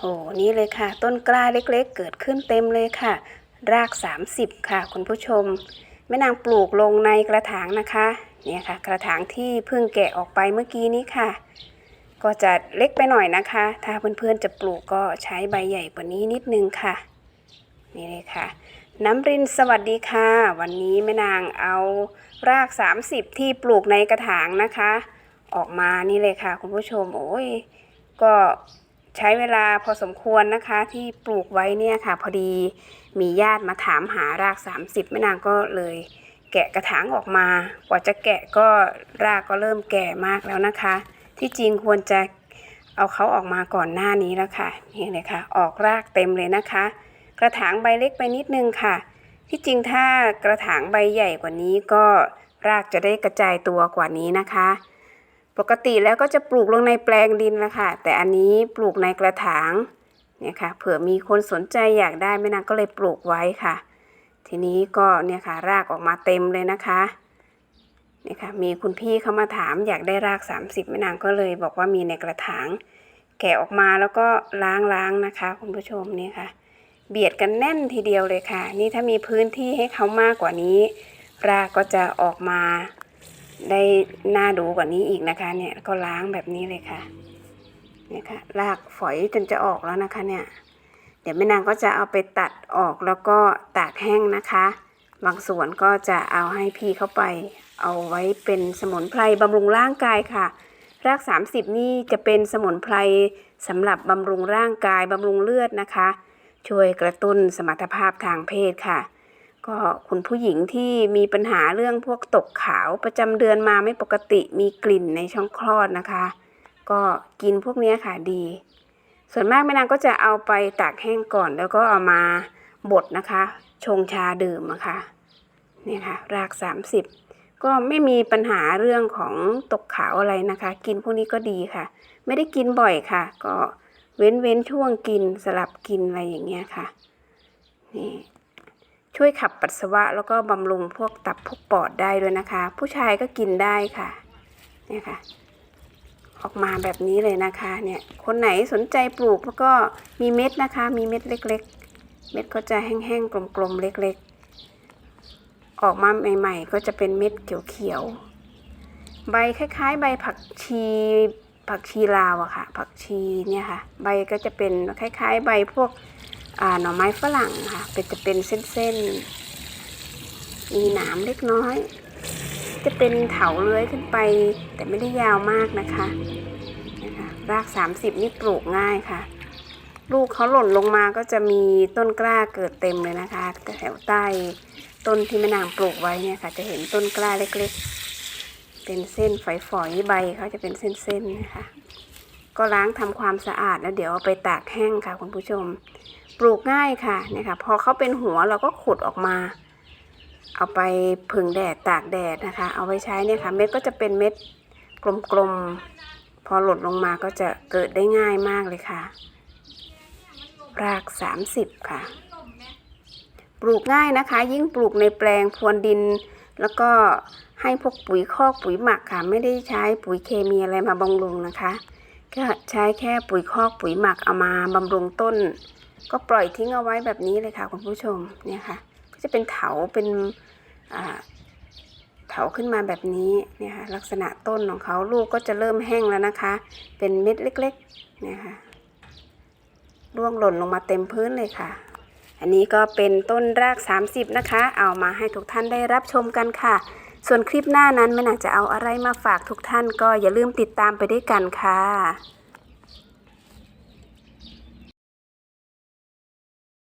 โอ้นี่เลยค่ะ ต้นกล้าเล็กๆ เกิดขึ้นเต็มเลยค่ะ ราก 30 ค่ะ คุณผู้ชม แม่นางปลูกลงในกระถางนะคะเนี่ยค่ะ กระถางที่เพิ่งแกะออกไปเมื่อกี้นี้ค่ะ ก็จะเล็กไปหน่อยนะคะ ถ้าเพื่อนๆจะปลูกก็ใช้ใบใหญ่กว่านี้นิดนึงค่ะ นี่เลยค่ะ น้ำรินสวัสดีค่ะ วันนี้แม่นางเอาราก 30 ที่ปลูกในกระถางนะคะ ออกมานี่เลยค่ะ คุณผู้ชมโอ้ยก็ ใช้เวลาพอสมควรนะคะที่ปลูกไว้เนี่ยค่ะ พอดีมีญาติมาถามหาราก 30แม่นางก็เลย แกะกระถางออกมา กว่าจะแกะก็รากก็เริ่มแก่มากแล้วนะคะ ที่จริงควรจะเอาเขาออกมาก่อนหน้านี้แล้วค่ะนี่เลยค่ะ ออกรากเต็มเลยนะคะ กระถางใบเล็กไปนิดนึงค่ะ ที่จริงถ้ากระถางใบใหญ่กว่านี้ก็รากจะได้กระจายตัวกว่านี้นะคะ ปกติแล้วก็จะปลูกลงในแปลงดินละค่ะ แต่อันนี้ปลูกในกระถางเนี่ยค่ะ เผื่อมีคนสนใจอยากได้แม่นางก็เลยปลูกไว้ค่ะ ทีนี้ก็เนี่ยค่ะรากออกมาเต็มเลยนะคะเนี่ยค่ะมีคุณพี่เขามาถามอยากได้ราก 30แม่นางก็เลยบอกว่ามีในกระถาง แกะออกมาแล้วก็ล้างๆนะคะ คุณผู้ชมเนี่ยค่ะ เบียดกันแน่นทีเดียวเลยค่ะ นี่ถ้ามีพื้นที่ให้เขามากกว่านี้ รากก็จะออกมา ได้น่าดูกว่านี้อีกนะคะ เนี่ยก็ล้างแบบนี้เลยค่ะเนี่ยค่ะรากฝอยจนจะออกแล้วนะคะเนี่ย เดี๋ยวแม่นางก็จะเอาไปตัดออกแล้วก็ตากแห้งนะคะ บางส่วนก็จะเอาให้พี่เข้าไป เอาไว้เป็นสมุนไพรบำรุงร่างกายค่ะราก 30 นี่จะเป็นสมุนไพรสำหรับบำรุงร่างกายบำรุงเลือดนะคะ ช่วยกระตุ้นสมรรถภาพทางเพศค่ะ ก็คุณผู้หญิงที่มีปัญหาเรื่องพวกตกขาวประจำเดือนมาไม่ปกติมีกลิ่นในช่องคลอดนะคะ ก็กินพวกนี้ค่ะดี ส่วนมากแม่นางก็จะเอาไปตากแห้งก่อนแล้วก็เอามาบดนะคะ ชงชาดื่มอะคะนี่ค่ะ ราก 30 ก็ไม่มีปัญหาเรื่องของตกขาวอะไรนะคะ กินพวกนี้ก็ดีค่ะ ไม่ได้กินบ่อยค่ะ ก็เว้นเว้นช่วงกินสลับกินอะไรอย่างเงี้ยค่ะนี่ ช่วยขับปัสสาวะแล้วก็บำรุงพวกตับพวกปอดได้ด้วยนะคะ ผู้ชายก็กินได้ค่ะเนี่ยค่ะ ออกมาแบบนี้เลยนะคะเนี่ยคนไหนสนใจปลูกแล้วก็มีเม็ดนะคะ มีเม็ดเล็ก ๆ เม็ดก็จะแห้งๆกลมๆเล็ก ๆ ออกมาใหม่ ๆ ก็จะเป็นเม็ดเขียวๆใบคล้าย ๆ ใบผักชีผักชีลาวอะค่ะ ผักชีเนี่ยค่ะ ใบก็จะเป็นคล้าย ๆ ใบพวก หน่อไม้ฝรั่งค่ะ เป็นจะเป็นเส้นๆ มีหนามเล็กน้อย จะเป็นเถาเลื้อยขึ้นไป แต่ไม่ได้ยาวมากนะคะนะคะราก 30 นี่ปลูกง่ายค่ะ ลูกเขาหล่นลงมาก็จะมีต้นกล้าเกิดเต็มเลยนะคะแถวใต้ต้นที่แม่นางปลูกไว้เนี่ยค่ะ จะเห็นต้นกล้าเล็กๆ เป็นเส้นฝอยๆใบเขาจะเป็นเส้นๆนะคะก็ล้างทำความสะอาดแล้วเดี๋ยวเอาไปตากแห้งค่ะคุณผู้ชม ปลูกง่ายค่ะเนี่ยค่ะพอเขาเป็นหัวเราก็ขุดออกมา เอาไปผึ่งแดดตากแดดนะคะ เอาไว้ใช้เนี่ยค่ะ เม็ดก็จะเป็นเม็ดกลมๆ พอหล่นลงมาก็จะเกิดได้ง่ายมากเลยค่ะ ราก 30 ค่ะ ปลูกง่ายนะคะ ยิ่งปลูกในแปลงพรวนดิน แล้วก็ให้พวกปุ๋ยคอกปุ๋ยหมักค่ะ ไม่ได้ใช้ปุ๋ยเคมีอะไรมาบำรุงนะคะ ก็ใช้แค่ปุ๋ยคอกปุ๋ยหมักเอามาบำรุงต้น ก็ปล่อยทิ้งเอาไว้แบบนี้เลยค่ะคุณผู้ชมเนี่ยค่ะ ก็จะเป็นเถาเป็นเถาขึ้นมาแบบนี้เนี่ยค่ะลักษณะต้นของเขาลูกก็จะเริ่มแห้งแล้วนะคะ เป็นเม็ดเล็กๆเนี่ยค่ะร่วงหล่นลงมาเต็มพื้นเลยค่ะ อันนี้ก็เป็นต้นราก 30 นะคะ เอามาให้ทุกท่านได้รับชมกันค่ะ ส่วนคลิปหน้านั้นไม่น่าจะเอาอะไรมาฝากทุกท่านก็อย่าลืมติดตามไปด้วยกันค่ะ